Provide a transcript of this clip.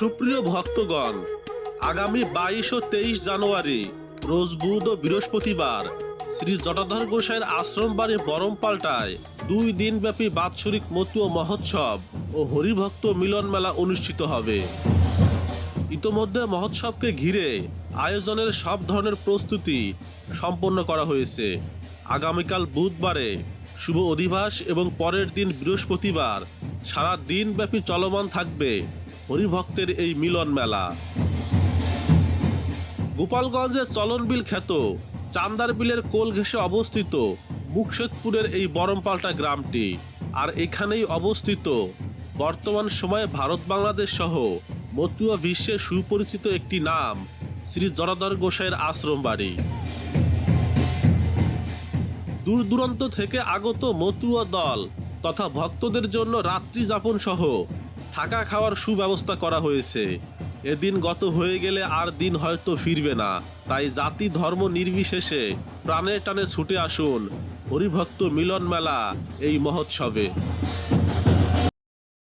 সুপ্রিয় ভক্তগণ, আগামী বাইশ ও তেইশ জানুয়ারি, রোজ বুধ ও বৃহস্পতিবার, শ্রী জটাধর গোসাইয়ের আশ্রম বাড়ি বরম পাল্টায় দুই দিনব্যাপী বাৎসরিক মতুয় মহোৎসব ও হরিভক্ত মিলন মেলা অনুষ্ঠিত হবে। ইতোমধ্যে মহোৎসবকে ঘিরে আয়োজনের সব ধরনের প্রস্তুতি সম্পন্ন করা হয়েছে। আগামীকাল বুধবারে শুভ অধিবাস এবং পরের দিন বৃহস্পতিবার সারা দিনব্যাপী চলমান থাকবে হরিভক্তের এই মিলন মেলা। গোপালগঞ্জের চলনবিল খ্যাত, চান্দার বিলের কোল ঘেঁষে অবস্থিত মুকশেদপুরের এই বরমপাল্টা গ্রামটি। আর এখানেই অবস্থিত। বর্তমান সময়ে ভারত বাংলাদেশ সহ মতুয়া বিশ্বে সুপরিচিত একটি নাম, শ্রী জনাধর গোসাইয়ের আশ্রম বাড়ি। দূর দূরান্ত থেকে আগত মতুয়া দল তথা ভক্তদের জন্য রাত্রি যাপন সহ থাকা খাওয়ার সুব্যবস্থা করা হয়েছে। এদিন গত হয়ে গেলে আর দিন হয়তো ফিরবে না। তাই জাতি ধর্ম নির্বিশেষে প্রাণে টানে ছুটে আসুন। হরিভক্ত মিলন মেলা এই মহোৎসবে।